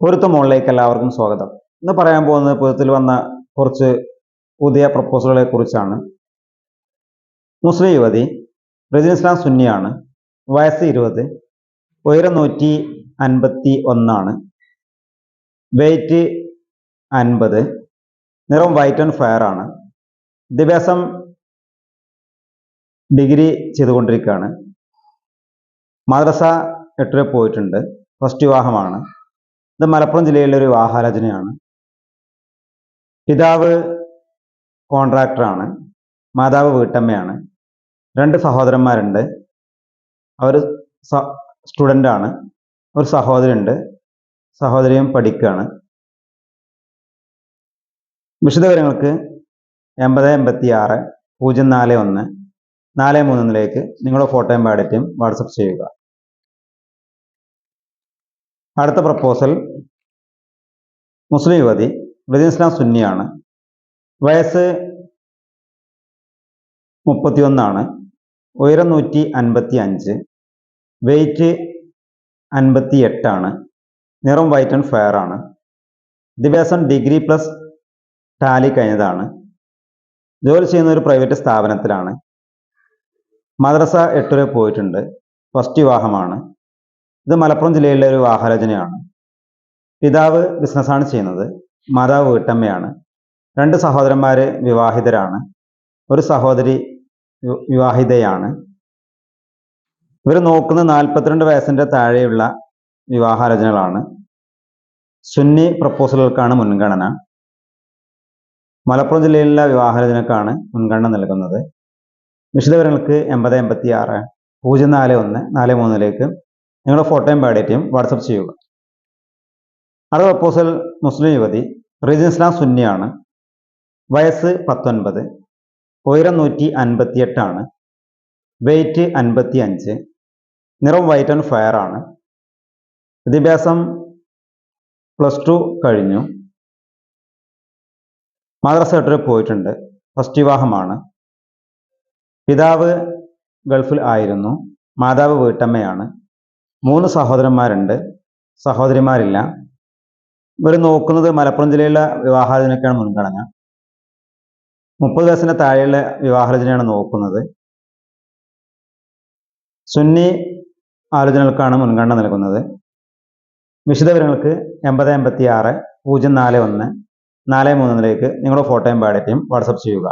പൊരുത്ത മോളിലേക്ക് എല്ലാവർക്കും സ്വാഗതം. ഇന്ന് പറയാൻ പോകുന്നത് പൊരുത്തിൽ വന്ന കുറച്ച് പുതിയ പ്രപ്പോസലുകളെ കുറിച്ചാണ്. മുസ്ലിം യുവതി റജിൻ ഇസ്ലാം സുന്നിയാണ് വയസ്സ് ഇരുപത് ഉയരം നൂറ്റി അൻപത്തി ഒന്നാണ് വെയിറ്റ് അൻപത് നിറം വൈറ്റ് ആൻഡ് ഫയർ ആണ് വിദ്യാഭ്യാസം ഡിഗ്രി ചെയ്തുകൊണ്ടിരിക്കുകയാണ് മദ്രസ എട്ടുവരെ പോയിട്ടുണ്ട് ഫസ്റ്റ് വിവാഹമാണ്. ഇത് മലപ്പുറം ജില്ലയിലെ ഒരു വാഹാരചനയാണ് പിതാവ് കോൺട്രാക്ടറാണ്. മാതാവ് വീട്ടമ്മയാണ്. രണ്ട് സഹോദരന്മാരുണ്ട്. അവർ സ്റ്റുഡന്റ് ആണ് ഒരു സഹോദരി ഉണ്ട് സഹോദരിയും പഠിക്കുകയാണ് വിശദവിവരങ്ങൾക്ക് എൺപത് എൺപത്തി ആറ് പൂജ്യം നാല് ഒന്ന് നാല് മൂന്നിലേക്ക് നിങ്ങളുടെ ഫോട്ടോയും ബയോഡേറ്റയും വാട്സപ്പ് ചെയ്യുക. അടുത്ത പ്രപ്പോസൽ മുസ്ലിം യുവതി റജിൻ ഇസ്ലാം സുന്നിയാണ്. വയസ്സ് മുപ്പത്തിയൊന്നാണ് ഉയരം നൂറ്റി അൻപത്തി അഞ്ച് വെയിറ്റ് അൻപത്തി എട്ടാണ് നിറം വൈറ്റ് ആൻഡ് ഫയർ ആണ്. വിദ്യാഭ്യാസം ഡിഗ്രി പ്ലസ് ടാലി കഴിഞ്ഞതാണ്. ജോലി ചെയ്യുന്ന ഒരു പ്രൈവറ്റ് സ്ഥാപനത്തിലാണ്. മദ്രസ എട്ട് വരെ പോയിട്ടുണ്ട്. ഫസ്റ്റ് വിവാഹമാണ്. ഇത് മലപ്പുറം ജില്ലയിലെ ഒരു വാഹരചനയാണ് പിതാവ് ബിസിനസ്സാണ് ചെയ്യുന്നത് മാതാവ് വീട്ടമ്മയാണ്. രണ്ട് സഹോദരന്മാർ വിവാഹിതരാണ്. ഒരു സഹോദരി വിവാഹിതയാണ്. ഇവർ നോക്കുന്ന നാൽപ്പത്തിരണ്ട് വയസ്സിന്റെ താഴെയുള്ള വിവാഹാലോചനകളാണ് സുന്നി പ്രപ്പോസലുകൾക്കാണ് മുൻഗണന. മലപ്പുറം ജില്ലയിലുള്ള വിവാഹാലോചനക്കാണ് മുൻഗണന നൽകുന്നത്. വിശദവിവരങ്ങൾക്ക് എൺപത് എൺപത്തി ആറ് പൂജ്യം നാല് ഒന്ന് നാല് മൂന്നിലേക്ക് നിങ്ങളുടെ ഫോട്ടോയും ബയോഡേറ്റയും വാട്സപ്പ് ചെയ്യുക. അടുത്ത പ്രപ്പോസൽ മുസ്ലിം യുവതി റീജൻ ഇസ്ലാം സുന്നിയാണ്. വയസ്സ് പത്തൊൻപത് ഉയരം നൂറ്റി അൻപത്തി എട്ടാണ് വെയിറ്റ് അൻപത്തി അഞ്ച് നിറം വൈറ്റ് ആൻഡ് ഫയർ ആണ്. വിദ്യാഭ്യാസം പ്ലസ് ടു കഴിഞ്ഞു. മദ്രസ പോയിട്ടുണ്ട്. ഫസ്റ്റ് വിവാഹമാണ്. പിതാവ് ഗൾഫിൽ ആയിരുന്നു. മാതാവ് വീട്ടമ്മയാണ്. മൂന്ന് സഹോദരന്മാരുണ്ട്. സഹോദരിമാരില്ല. ഇവർ നോക്കുന്നത് മലപ്പുറം ജില്ലയിലെ വിവാഹാലോചനയ്ക്കാണ് മുൻഗണന. മുപ്പത് വയസ്സിന് താഴെയുള്ള വിവാഹാലോചനയാണ് നോക്കുന്നത്. സുന്നി ആലോചനകൾക്കാണ് മുൻഗണന നൽകുന്നത്. വിശദവിവരങ്ങൾക്ക് എൺപത് എൺപത്തി ആറ് പൂജ്യം നാല് ഒന്ന് നാല് മൂന്നിലേക്ക് നിങ്ങളുടെ ഫോട്ടോയും ബയോഡേറ്റയും വാട്സപ്പ് ചെയ്യുക.